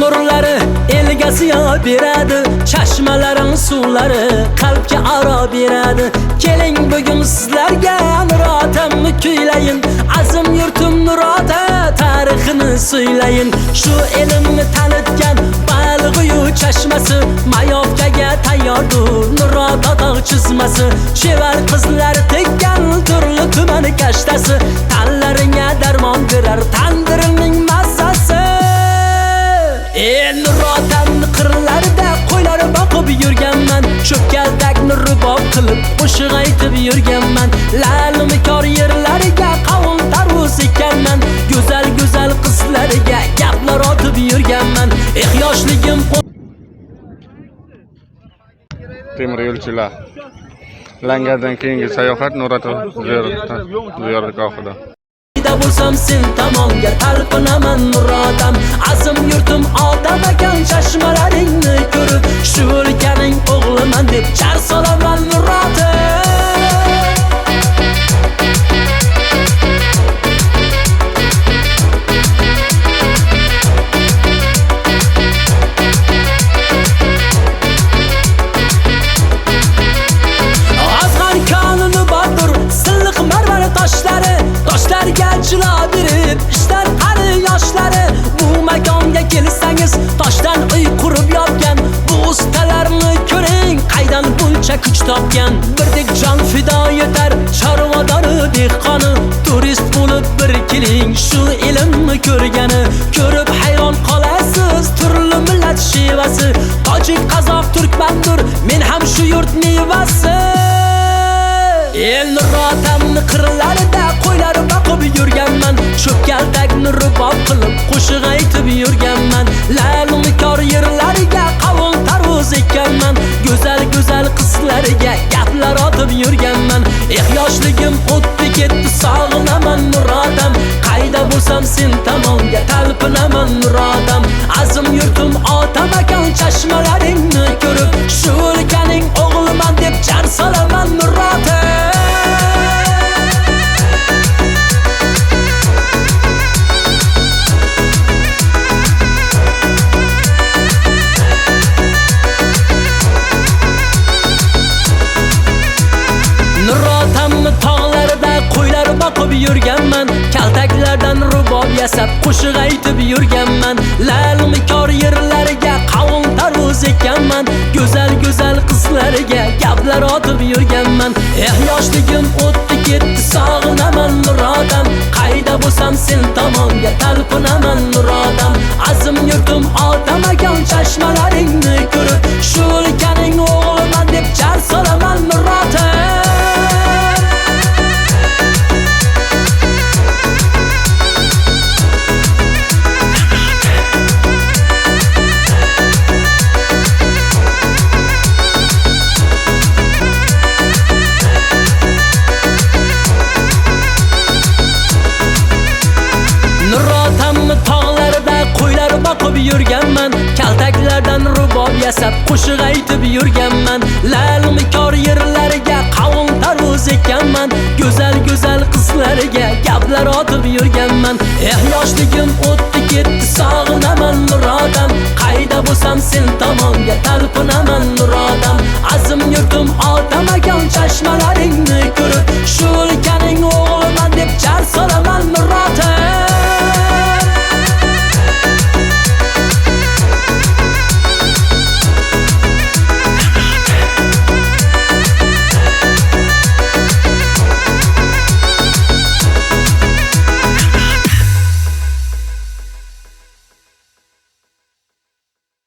Nurlari elga ziyo beradi Chashmalaring suvlari qalbga aro beradi. Keling bugun sizlarga nurotamni kuylayin Azim yurtim nurota tarixini so'ylayin Shu elimni tanitgan balg'uyu chashmasi Mayovkaga tayyordur nurota tog' chizmasi. Chevar qizlar tekkan turli tuman kashtasi Tanlaringga darmon berar tandirimni men nurotan qirlarida qo'ylar boqib yurganman. Cho'pkaldakni rubob qilib qo'shiq aytib yurganman. Lalim kor yerlariga qavun tarvuz ekanman Go'zal go'zal qizlarga gaplar otib yurganman. Eh yoshligim temir yo'lchilar. Langardan keyingi sayohat nurota ziyoratgohida. Qayda bo'lsam sen tomonga talpinaman murodam. Azim yurtim odam ekan chashmalar yoshlari Bu makonga kelsangiz toshdan uy qurib yotgan Bu ustalarni ko'ring qaydan buncha kuch topgan. Birdek jon fido etar chorvadori dehqoni Turist bo'lib bir keling shu ilmni ko'rgani. Ko'rib hayron qolasiz turli millat shevasi. Tojik, qozoq, turkmandur men ham shu yurt mevasi. El nurotamni qirlarida qo'ylar boqib yurganman. Cho'pkaldakni rubob qilib qo'shiq aytib yurganman. Lalumi qo'ylar yurganman Kaltaklardan rubob yasab qo'shiq aytib yurganman. Lalmikor yerlariga qavun tarvuz ekanman. Go'zal go'zal qizlarga gaplar otib yurganman. Eh yoshligim o'tdi ketdi sog'inaman murodam. Qayda bo'lsam sen tomonga talpinaman murodam. Azim yurtim otam akam chashmalaring yasab qo'shiq aytib yurganman. Lalmikor yerlariga qavun tarvuz ekanman. Go'zal go'zal qizlarga gaplar otib yurganman. Eh yoshligim o'tdi ketdi sog'inaman nurodam Qayda bo'lsam sen tomonga talpinaman nurodam Azim yurtim otam akam chashmalaringni